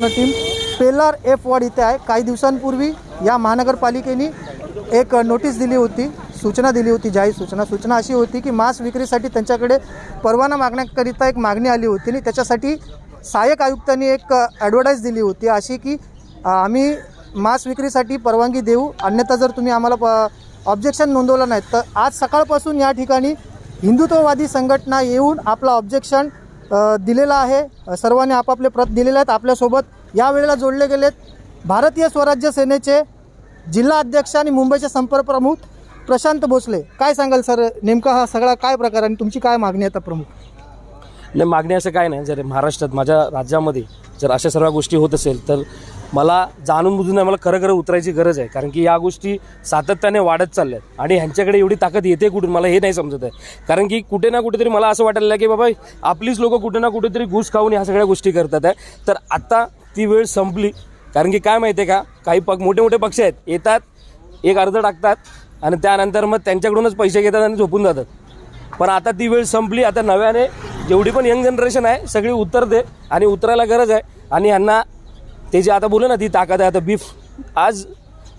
Team pillar F ward इथे आहे. काही दिवसांपूर्वी या महानगरपालिकेने एक नोटीस दिली होती सूचना दिली होती जाहीर सूचना. सूचना अशी होती की मांस विक्रीसाठी त्यांच्याकडे परवाना मागण्याकरिता एक मागणी आली होती आणि त्याच्यासाठी सहाय्यक आयुक्तांनी एक ॲडव्हर्टाईज दिली होती अशी की आम्ही मांस विक्रीसाठी परवानगी देऊ. अन्यथा जर तुम्ही आम्हाला ऑब्जेक्शन नोंदवलं नाही तर आज सकाळपासून या ठिकाणी हिंदुत्ववादी संघटना येऊन आपला ऑब्जेक्शन दिलेला आहे. सर्वांनी आपापले प्रत दिलेले आहेत. आपल्यासोबत यावेळेला जोडले गेलेत भारतीय स्वराज्य सेनेचे जिल्हा अध्यक्ष आणि मुंबईचे संपर्क प्रमुख प्रशांत भोसले. काय सांगाल सर? नेमका हा सगळा काय प्रकार आणि तुमची काय मागणी आहे आता प्रमुख? नाही मागणी असं काय नाही. जर महाराष्ट्रात माझ्या राज्यामध्ये जर अशा सर्व गोष्टी होत असेल तर मला जाणून बुजून मला खरं खरं उतरायची गरज आहे. कारण की या गोष्टी सातत्याने वाढत चालल्या आहेत आणि ह्यांच्याकडे एवढी ताकद येते कुठून मला हे नाही समजत आहे. कारण की कुठे ना कुठेतरी मला असं वाटायला की बाबा आपलीच लोक कुठे ना कुठेतरी घुस खाऊन ह्या सगळ्या गोष्टी करतात आहे. तर आता ती वेळ संपली. कारण की काय माहिती आहे का काही पक मोठे मोठे पक्ष आहेत. येतात एक अर्ज टाकतात आणि त्यानंतर मग त्यांच्याकडूनच पैसे घेतात आणि झोपून जातात. पण आता ती वेळ संपली. आता नव्याने जेवढी पण यंग जनरेशन आहे सगळी उतरते आणि उतरायला गरज आहे. आणि यांना ते जे आता बोलू ना ती ताकद आहे आता बीफ आज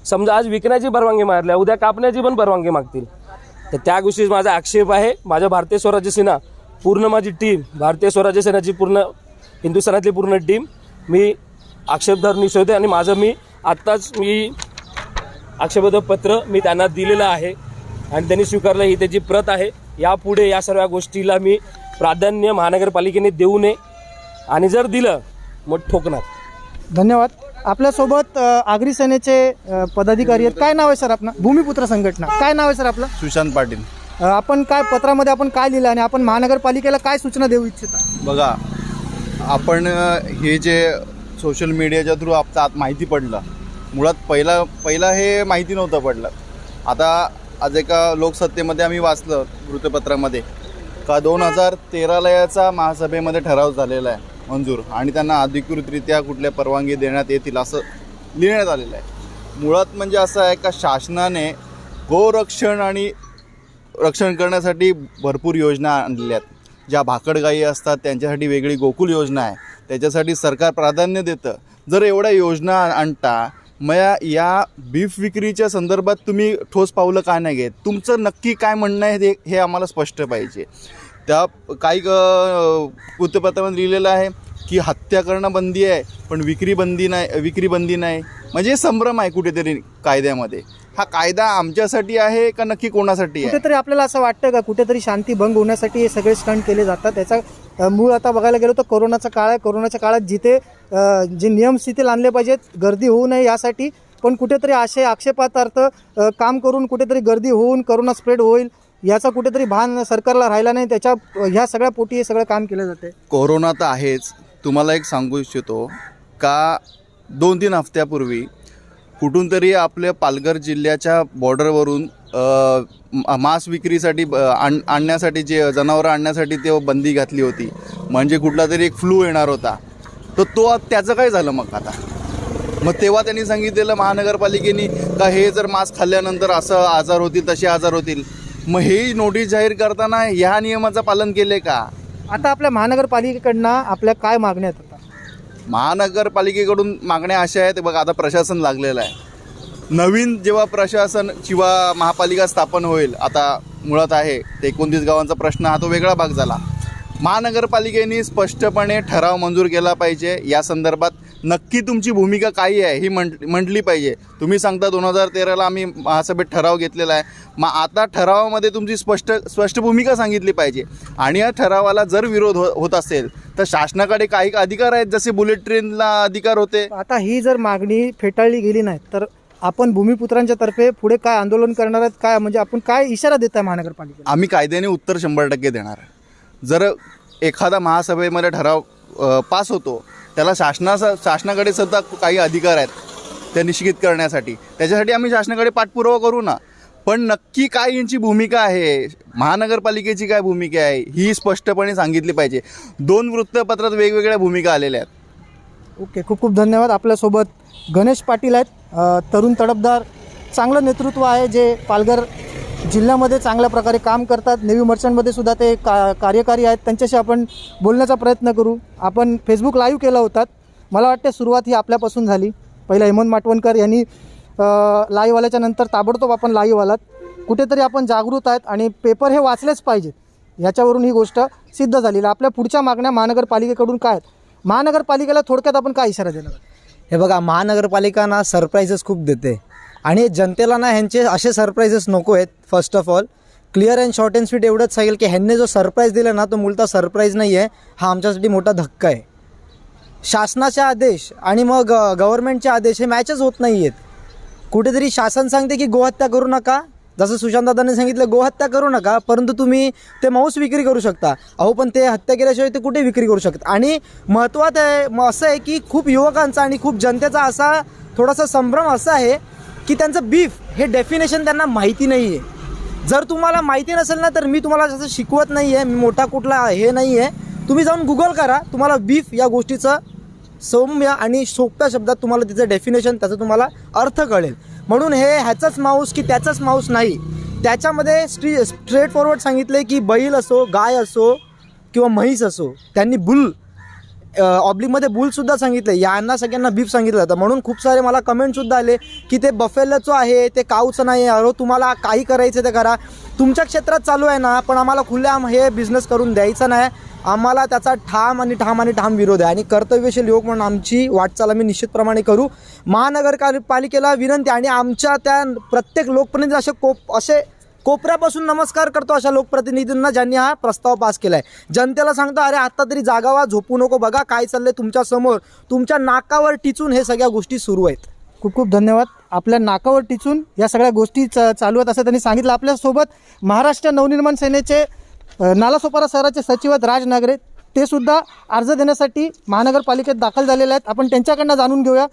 समजा आज विकण्याची परवानगी मारल्या उद्या कापण्याची पण परवानगी मागतील. तर त्या गोष्टीत माझा आक्षेप आहे माझ्या भारतीय स्वराज्य सेना पूर्ण माझी टीम भारतीय स्वराज्य सेनाची पूर्ण हिंदुस्थानातली पूर्ण टीम मी आक्षेपदार निश्चित आणि माझं मी आत्ताच मी आक्षेपद पत्र मी त्यांना दिलेलं आहे आणि त्यांनी स्वीकारलं ही त्याची प्रत आहे. यापुढे या सर्व गोष्टीला मी प्राधान्य महानगरपालिकेने देऊ नये. आणि जर दिलं मग ठोकणार. धन्यवाद. आपल्यासोबत अ, आगरी सेनेचे अ, पदाधिकारी आहेत. काय नाव आहे सर आपलं? भूमिपुत्र संघटना. काय नाव आहे सर आपलं? सुशांत पाटील. अ, आपण काय पत्रामध्ये आपण काय लिहिलं आणि आपण महानगरपालिकेला काय सूचना देऊ इच्छिता? बघा आपण अ, हे जे सोशल मीडियाच्या थ्रू आपलं आत माहिती पडलं मुळात पहिला पहिला हे माहिती नव्हतं पडलं. आता आज एका लोकसत्तेमध्ये आम्ही वाचलं वृत्तपत्रामध्ये. का दोन हजार तेराला याचा महासभेमध्ये ठराव झालेला आहे. मंजूर आणि त्यांना अधिकृतरित्या कुठल्या परवानगी देण्यात येतील असं लिहिण्यात आलेलं आहे. मुळात म्हणजे असं आहे का शासनाने गोरक्षण आणि रक्षण करण्यासाठी भरपूर योजना आणलेल्या आहेत. ज्या भाकड गायी असतात त्यांच्यासाठी वेगळी गोकुल योजना आहे. त्याच्यासाठी सरकार प्राधान्य देतं. जर एवढ्या योजना आणता मग या- बीफ विक्रीच्या संदर्भात तुम्ही ठोस पावलं का नाही घेत? तुमचं नक्की काय म्हणणं आहे हे आम्हाला स्पष्ट पाहिजे. त्या काही वृत्तपत्रामध्ये लिहिलेलं आहे की हत्या करणं बंदी आहे पण विक्री बंदी नाही विक्री बंदी नाही. म्हणजे संभ्रम आहे कुठेतरी कायद्यामध्ये. हा कायदा आमच्यासाठी आहे का नक्की कोणासाठी आहे? कुठेतरी आपल्याला असं वाटतं का कुठेतरी शांती भंग होण्यासाठी हे सगळे स्टंट केले जातात? त्याचा मूळ आता बघायला गेलो तर कोरोनाचा काळ आहे. कोरोनाच्या काळात जिथे जे नियम स्थिती आणले पाहिजेत गर्दी होऊ नये यासाठी. पण कुठेतरी असे आक्षेपार्थ काम करून कुठेतरी गर्दी होऊन करोना स्प्रेड होईल. याचा कुठेतरी भान सरकारला राहिला नाही. त्याच्या ह्या सगळ्या पोटी हे सगळं काम केलं जाते कोरोना तर आहेच. तुम्हाला एक सांगू इच्छितो का दोन तीन हफ्त्यापूर्वी कुठून तरी आपल्या पालघर जिल्ह्याच्या बॉर्डरवरून मांस विक्रीसाठी ब- आण आणण्यासाठी जे जनावरं आणण्यासाठी ते बंदी घातली होती. म्हणजे कुठला तरी एक फ्लू येणार होता. तर तो त्याचं काय झालं मग आता? मग तेव्हा त्यांनी सांगितलेलं महानगरपालिकेने का हे जर मांस खाल्ल्यानंतर असं आजार होतील तसे आजार होतील. मग हे नोटीस जाहीर करताना ह्या नियमाचं पालन केले का? आता आपल्या महानगरपालिकेकडनं आपल्या काय मागण्या आहेत आता? महानगरपालिकेकडून मागण्या अशा आहेत बघा आता प्रशासन लागलेलं आहे. नवीन जेव्हा प्रशासन किंवा महापालिका स्थापन होईल आता मुळात आहे ते एकोणतीस गावांचा प्रश्न हा तो वेगळा भाग झाला. महानगरपालिकेने स्पष्टपणे ठराव मंजूर केला पाहिजे या संदर्भात नक्की तुमची भूमिका काय आहे ही म्हंट म्हटली पाहिजे. तुम्ही सांगता दोन हजार तेराला आम्ही महासभेत ठराव घेतलेला आहे. मग आता ठरावामध्ये तुमची स्पष्ट स्पष्ट भूमिका सांगितली पाहिजे. आणि या ठरावाला जर विरोध हो होत असेल तर शासनाकडे काही अधिकार आहेत जसे बुलेट ट्रेनला अधिकार होते? आता ही जर मागणी फेटाळली गेली नाही तर आपण भूमिपुत्रांच्या तर्फे पुढे काय आंदोलन करणार आहेत काय म्हणजे आपण काय इशारा देत आहे महानगरपालिकेला? आम्ही कायद्याने उत्तर शंभर टक्के देणार. जर एखादा महासभेमध्ये ठराव पास होतो त्याला शासनाचा शासनाकडे सुद्धा काही अधिकार आहेत त्या निश्चित करण्यासाठी. त्याच्यासाठी आम्ही शासनाकडे पाठपुरावा करू ना. पण नक्की काय यांची भूमिका आहे? महानगरपालिकेची काय भूमिका आहे? ही स्पष्टपणे सांगितली पाहिजे. दोन वृत्तपत्रात वेगवेगळ्या भूमिका आलेल्या आहेत. ओके खूप खूप धन्यवाद आपल्यासोबत. गणेश पाटील आहेत. तरुण तडफदार चांगलं नेतृत्व आहे जे पालघर जिल्ह्यामध्ये चांगल्या प्रकारे काम करतात. नेव्ही मर्चंटमध्ये सुद्धा ते का कार्यकारी आहेत. त्यांच्याशी आपण बोलण्याचा प्रयत्न करू. आपण फेसबुक लाईव्ह केला होता. मला वाटते सुरुवात ही आपल्यापासून झाली. पहिला हेमंत माटवणकर यांनी लाईव्ह आल्याच्यानंतर ताबडतोब आपण लाईव्ह आलात कुठेतरी आपण जागृत आहेत आणि पेपर हे वाचलेच पाहिजेत ह्याच्यावरून ही गोष्ट सिद्ध झालेली. आपल्या पुढच्या मागण्या महानगरपालिकेकडून काय आहेत? महानगरपालिकेला थोडक्यात आपण काय इशारा देणार हे बघा महानगरपालिका ना सरप्राईजेस खूप देते. आणि जनतेला ना ह्यांचे असे सरप्राईजेस नको आहेत first of all clear and short and sweet एवढंच सांगेल की ह्यांनी जो सरप्राईज दिला ना तो मूलतः सरप्राईज नाही आहे हा आमच्यासाठी मोठा धक्का आहे. शासनाचे आदेश आणि मग गव्हर्नमेंटचे आदेश हे मॅचच होत नाही आहेत कुठेतरी शासन सांगते की गोहत्या करू नका. जसं सुशांतदादांनी सांगितलं गोहत्या करू नका परंतु तुम्ही ते मांस विक्री करू शकता. अहो पण ते हत्या केल्याशिवाय ते कुठे विक्री करू शकतात आणि महत्त्वाचं आहे मग असं आहे की खूप युवकांचा आणि खूप जनतेचा असा थोडासा संभ्रम असा आहे की त्यांचं बीफ हे डेफिनेशन त्यांना माहिती नाही आहे जर तुम्हाला माहिती नसेल ना तर मी तुम्हाला जसं शिकवत नाही आहे मी मोठा कुठला हे नाही आहे तुम्ही जाऊन गुगल करा. तुम्हाला बीफ या गोष्टीचं सौम्य आणि सोप्या शब्दात तुम्हाला तिचं डेफिनेशन त्याचं तुम्हाला अर्थ कळेल. म्हणून हे ह्याचाच माऊस की त्याचाच माऊस नाही. त्याच्यामध्ये स्ट्री स्ट्रेट फॉरवर्ड सांगितले की बैल असो गाय असो किंवा म्हैस असो त्यांनी बुल ऑब्लिकमध्ये बुलसुद्धा सांगितलं यांना सगळ्यांना बीफ सांगितलं जातं. म्हणून खूप सारे मला कमेंटसुद्धा आले की ते बफेलचं आहे ते काऊचं नाही आहे अहो तुम्हाला काही करायचं ते करा. तुमच्या क्षेत्रात चालू आहे ना पण आम्हाला खुल्याम हे बिझनेस करून द्यायचं नाही. आम्हाला त्याचा ठाम आणि ठाम आणि ठाम विरोध आहे. आणि कर्तव्यशील योग म्हणून आमची वाटचाल आम्ही निश्चितप्रमाणे करू. महानगरपालिकेला विनंती आणि आमच्या त्या प्रत्येक लोकप्रतिनिधी असे कोप असे कोपऱ्यापासून नमस्कार करतो अशा लोकप्रतिनिधींना ज्यांनी हा प्रस्ताव पास केला आहे जनतेला सांगतो अरे आत्ता तरी जागावा झोपू नको बघा काय चाललंय तुमच्यासमोर. तुमच्या नाकावर टिचून हे सगळ्या गोष्टी सुरू आहेत. खूप खूप धन्यवाद. आपल्या नाकावर टिचून या सगळ्या गोष्टी च- चालू आहेत असं त्यांनी सांगितलं. आपल्यासोबत महाराष्ट्र नवनिर्माण सेनेचे नालासोपारा शहराचे सचिव आहेत राज नागरे. ते सुद्धा अर्ज देण्यासाठी महानगरपालिकेत दाखल झालेले आहेत. आपण त्यांच्याकडनं जाणून घेऊया.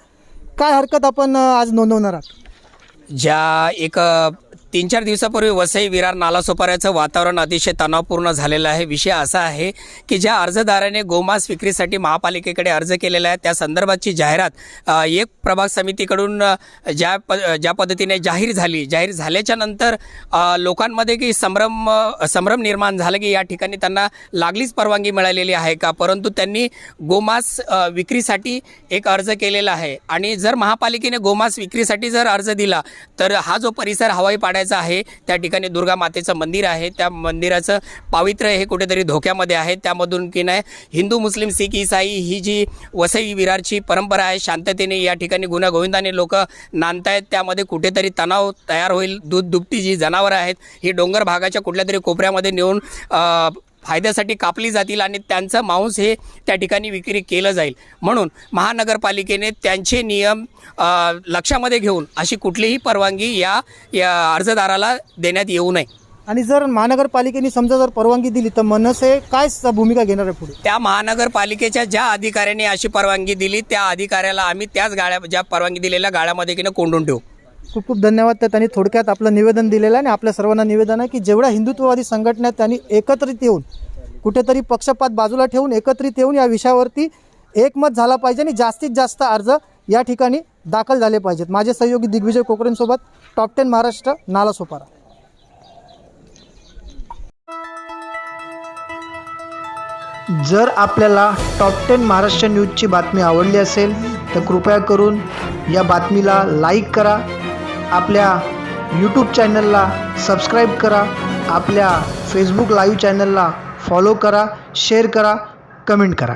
काय हरकत आपण आज नोंदवणार आहात? ज्या एक तीन चार दिवसापूर्वी वसई विरार नालासोपाऱ्याचं वातावरण अतिशय तणावपूर्ण झालेलं आहे. विषय असा आहे की ज्या अर्जदाराने गोमांस विक्रीसाठी महापालिकेकडे अर्ज केलेला आहे त्या संदर्भातची जाहिरात एक प्रभाग समितीकडून ज्या प ज्या पद्धतीने जाहीर झाली जाहीर झाल्याच्यानंतर लोकांमध्ये की संभ्रम संभ्रम निर्माण झालं की या ठिकाणी त्यांना लागलीच परवानगी मिळालेली आहे का? परंतु त्यांनी गोमांस विक्रीसाठी एक अर्ज केलेला आहे. आणि जर महापालिकेने गोमांस विक्रीसाठी जर अर्ज दिला तर हा जो परिसर हवाई पाड्याचा आहे. त्या ठिकाणी दुर्गा मातेचं मंदिर आहे. त्या मंदिराचं पावित्र्य हे कुठेतरी धोक्यामध्ये आहे. त्यामधून की नाही हिंदू मुस्लिम सिख इसाई ही जी वसई विरारची परंपरा आहे शांततेने या ठिकाणी गुण्यागोविंदाने लोक नांदतायत. त्यामध्ये कुठेतरी तणाव तयार होईल. दूध दुभती जी जनावरं आहेत ही डोंगर भागाच्या कुठल्या तरी कोपऱ्यामध्ये नेऊन फायद्यासाठी कापली जातील आणि त्यांचं मांस हे त्या ठिकाणी विक्री केलं जाईल. म्हणून महानगरपालिकेने त्यांचे नियम लक्षामध्ये घेऊन अशी कुठलीही परवानगी या या अर्जदाराला देण्यात येऊ नये. आणि जर महानगरपालिकेने समजा जर परवानगी दिली तर मनसे काय स- भूमिका घेणार आहे पुढे? त्या महानगरपालिकेच्या ज्या अधिकाऱ्यांनी अशी परवानगी दिली त्या अधिकाऱ्याला आम्ही त्याच गाड्या ज्या परवानगी दिलेल्या गाड्यामध्ये की कोंडून ठेवू. खूप खूप धन्यवाद त्या त्यांनी थोडक्यात आपलं निवेदन दिलेलं आहे आणि आपल्या सर्वांना निवेदन आहे की जेवढ्या हिंदुत्ववादी संघटना आहेत त्यांनी एकत्रित येऊन कुठेतरी पक्षपात बाजूला ठेवून एकत्रित येऊन या विषयावरती एकमत झाला पाहिजे आणि जास्तीत जास्त अर्ज या ठिकाणी दाखल झाले पाहिजेत. माझे सहयोगी दिग्विजय कोकरेंसोबत टॉप टेन महाराष्ट्र नालासोपारा जर आपल्याला टॉप टेन महाराष्ट्र न्यूजची बातमी आवडली असेल तर कृपया करून या बातमीला लाईक करा आपल्या यूट्यूब चॅनलला सबस्क्राईब करा. आपल्या फेसबुक लाईव्ह चॅनलला फॉलो करा शेअर करा कमेंट करा.